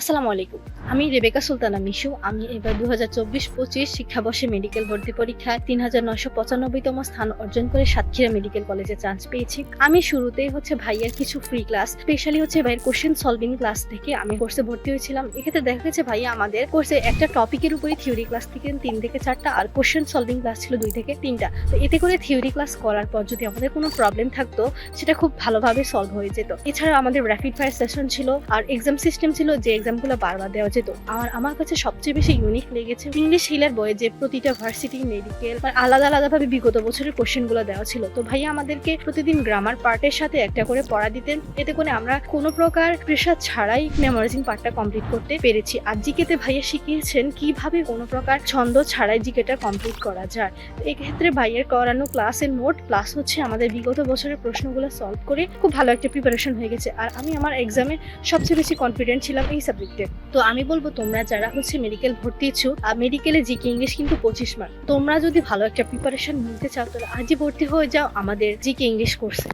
আসসালামু আলাইকুম। আমি রেবেকা সুলতানা মিশু। আমি এবার দু হাজার চব্বিশ পঁচিশ শিক্ষাবর্ষে মেডিকেল ভর্তি পরীক্ষায় তিন হাজার নয়শো পঁচানব্বইতম স্থান অর্জন করে সাতক্ষীরা মেডিকেল কলেজে চান্স পেয়েছি। আমি শুরুতেই হচ্ছে ভাইয়ার কিছু ফ্রি ক্লাস স্পেশালি হচ্ছে ভাইয়ের কোশ্চেন সলভিং ক্লাস থেকে আমি কোর্সে ভর্তি হয়েছিলাম। এক্ষেত্রে দেখা গেছে ভাইয়া আমাদের কোর্সে একটা টপিকের উপরই থিওরি ক্লাস থেকে তিন থেকে চারটা আর কোশ্চেন সলভিং ক্লাস ছিল দুই থেকে তিনটা। তো এতে করে থিওরি ক্লাস করার পর যদি আমাদের কোনো প্রবলেম থাকতো, সেটা খুব ভালোভাবে সলভ হয়ে যেত। এছাড়া আমাদের র্যাপিড ফায়ার সেশন ছিল আর এক্সাম সিস্টেম ছিল যে এক্সামগুলো বারবার দেওয়া যেত আর আমার কাছে সবচেয়ে বেশি ইউনিক লেগেছে ইংলিশ হিলের বইয়ে যে প্রতিটা ভার্সিটি মেডিকেল আর আলাদা আলাদাভাবে বিগত বছরের কোশ্চেনগুলো দেওয়া ছিল। তো ভাইয়া আমাদেরকে প্রতিদিন গ্রামার পার্টের সাথে একটা করে পড়া দিতেন, এতে করে আমরা কোনো প্রকার প্রেশার ছাড়াই মেমোরাইজিং পার্টটা কমপ্লিট করতে পেরেছি। আর জিকেতে ভাইয়া শিখিয়েছেন কীভাবে কোনো প্রকার ছন্দ ছাড়াই জিকেটা কমপ্লিট করা যায়। এক্ষেত্রে ভাইয়ের করানো ক্লাসের নোট প্লাস হচ্ছে আমাদের বিগত বছরের প্রশ্নগুলো সলভ করে খুব ভালো একটা প্রিপারেশন হয়ে গেছে। আর আমি আমার এক্সামে সবচেয়ে বেশি কনফিডেন্ট ছিলাম এই সাবজেক্টে তো আমি বলব, তোমরা যারা হচ্ছে মেডিকেল ভর্তি আর মেডিকেলে জিকে ইংলিশ কিন্তু পঁচিশ মার্ক তোমরা যদি ভালো একটা প্রিপারেশন নিতে চাও, তাহলে আজই ভর্তি হয়ে যাও আমাদের জিকে ইংলিশ কোর্সে